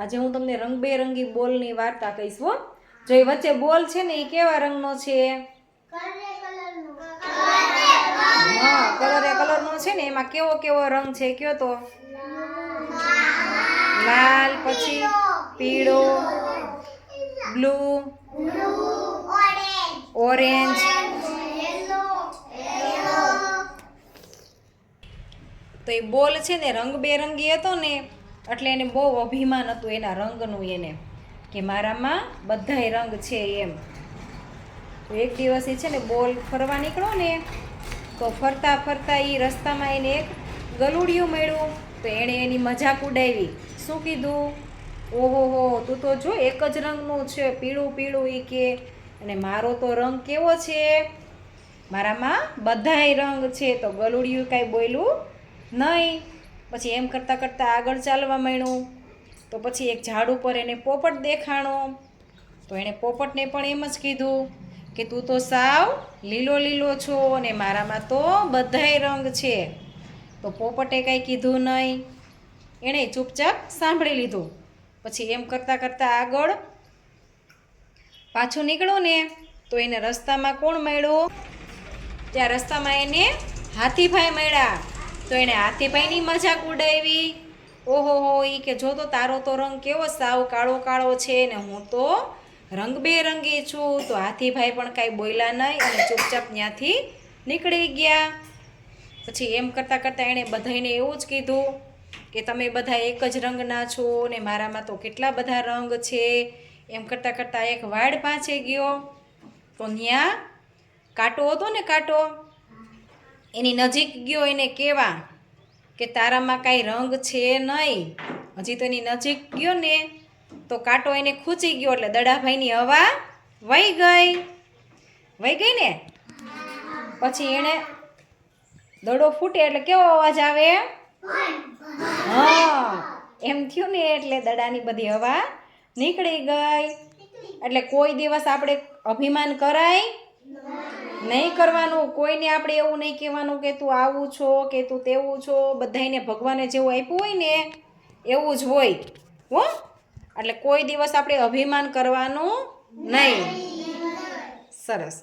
આજે હું તમને રંગબેરંગી બોલની વાર્તા કહીશ, હો. જો એ વચ્ચે બોલ છે ને એ કેવા રંગનો છે? હા કલર કલરનો છે ને, એમાં કેવો કેવો રંગ છે કયો તો? લાલ, પછી પીળો, બ્લુ, ઓરેન્જ. તો એ બોલ છે ને, રંગબેરંગી હતો ને એટલે એને બહુ અભિમાન હતું એના રંગનું એને, કે મારામાં બધાય રંગ છે એમ. એક દિવસ એ છે ને બોલ ફરવા નીકળો ને, તો ફરતા ફરતા એ રસ્તામાં એને એક ગલુડિયું મળ્યું, તો એણે એની મજાક ઉડાવી. શું કીધું? ઓહો હો, તું તો જો એક જ રંગનું છે, પીળું પીળું એ કે, અને મારો તો રંગ કેવો છે? મારામાં બધાય રંગ છે, તો ગલુડિયું કાંઈ બોલ્યું નહીં. પછી એમ કરતાં કરતાં આગળ ચાલવા માંડ્યું તો પછી એક ઝાડ ઉપર એને પોપટ દેખાણો. તો એણે પોપટને પણ એમ જ કીધું કે, તું તો સાવ લીલો લીલો છો અને મારામાં તો બધાય રંગ છે. તો પોપટે કાંઈ કીધું નહીં. એણે ચૂપચાપ સાંભળી લીધું. પછી એમ કરતાં કરતાં આગળ પાછું નીકળો ને, તો એને રસ્તામાં કોણ મળ્યો? ત્યાં રસ્તામાં એને હાથીભાઈ મળ્યા. તો એણે હાથીભાઈની મજાક ઉડાવી. ઓહો હો, ઈ કે જો તો તારો તો રંગ કેવો સાવ કાળો કાળો છે ને હું તો રંગબેરંગી છું. તો હાથીભાઈ પણ કાંઈ બોલ્યા નહીં અને ચૂપચાપ ત્યાંથી નીકળી ગયા. પછી એમ કરતાં કરતાં એણે બધાને એવું જ કીધું કે તમે બધા એક જ રંગના છો ને મારામાં તો કેટલા બધા રંગ છે. એમ કરતાં કરતાં એક વાડ પાસે ગયો. તો ત્યાં કાંટો હતો ને કાંટો? એની નજીક ગયો એને કહેવા કે તારામાં કાંઈ રંગ છે નહીં. હજી તો એની નજીક ગયો ને તો કાંટો એને ખૂંચી ગયો એટલે દડાભાઈની હવા વહી ગઈ. વહી ગઈ ને? પછી એણે દડો ફૂટે એટલે કેવો અવાજ આવે? હા, એમ થયું ને એટલે દડાની બધી હવા નીકળી ગઈ. એટલે કોઈ દિવસ આપણે અભિમાન કરાય? નહીં કરવાનું કોઈને આપણે એવું નહીં કહેવાનું કે તું આવું છો કે તું તેવું છો બધાને ભગવાને જેવું આપ્યું હોય ને એવું જ હોય. હો? એટલે કોઈ દિવસ આપણે અભિમાન કરવાનું નહીં. સરસ.